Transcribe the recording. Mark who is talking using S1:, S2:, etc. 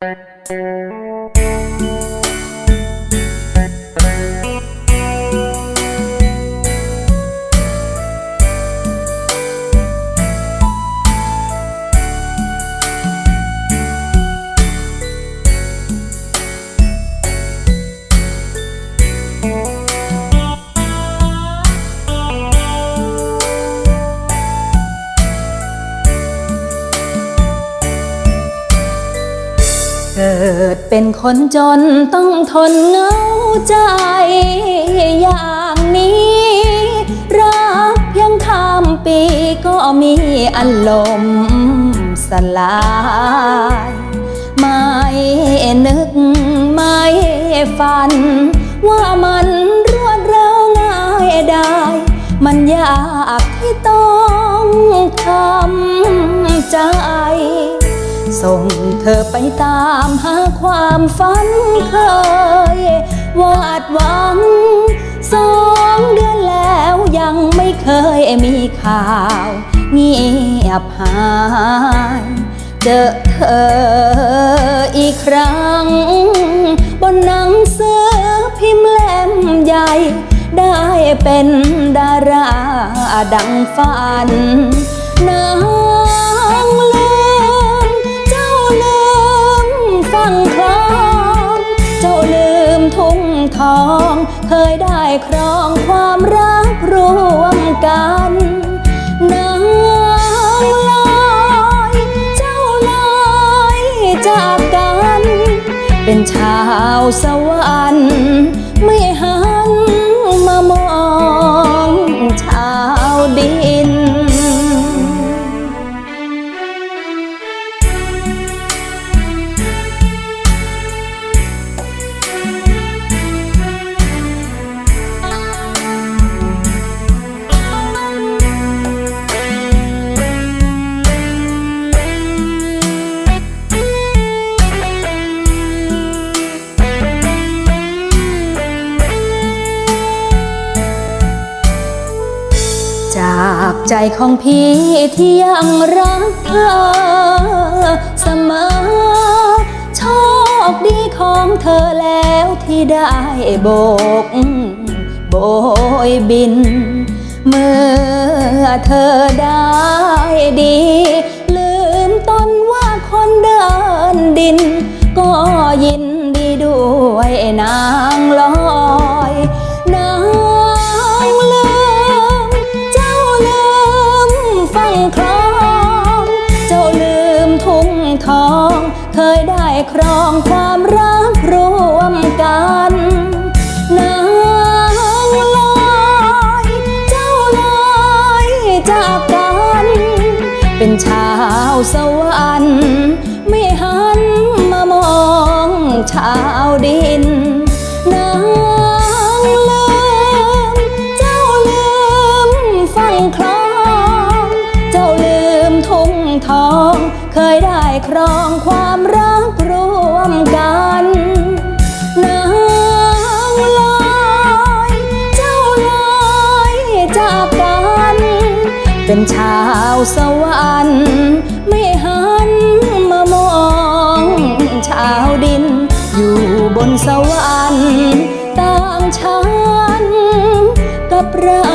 S1: Thank you. เกิดเป็นคนจนต้องทนเหงาใจ อย่างนี้ รักเพียงข้ามปีก็มีอารมณ์สลาย ไม่นึกไม่ฝัน ว่ามันรวดเร็วง่ายได้ มันยากที่ต้องทำใจ ส่งเธอไปตามหาความฝันเคยวาดหวัง สองเดือนแล้วยังไม่เคยมีข่าว เงียบหาย เจอเธออีกครั้ง บนหนังสือพิมพ์เล่มใหญ่ได้เป็นดาราดังฝันนา ทอง เคยได้ครองความรักรวมกันนางลอยเจ้าลอยจากกัน เป็นชาวสวรรค์ไม่หา ใจของพี่ที่ยังรักเธอเสมอ โชคดีของเธอแล้วที่ได้โบก โบยบิน เมื่อเธอได้ดี ลืมตนว่าคนเดินดิน ก็ยินดีด้วย คลอง เจ้าลืมทุ่งทอง เคยได้ครองความรักรวมกันนางลอยเจ้าลอยจากกัน เป็นชาวสวรรค์ไม่หันมามองชาวดิน ทอง เคยได้ครองความรักรวมกันนางลอย เจ้าลอยจากกัน เป็นชาวสวรรค์ไม่หันมามอง ชาวดิน อยู่บนสวรรค์ต่างชั้นกับเรา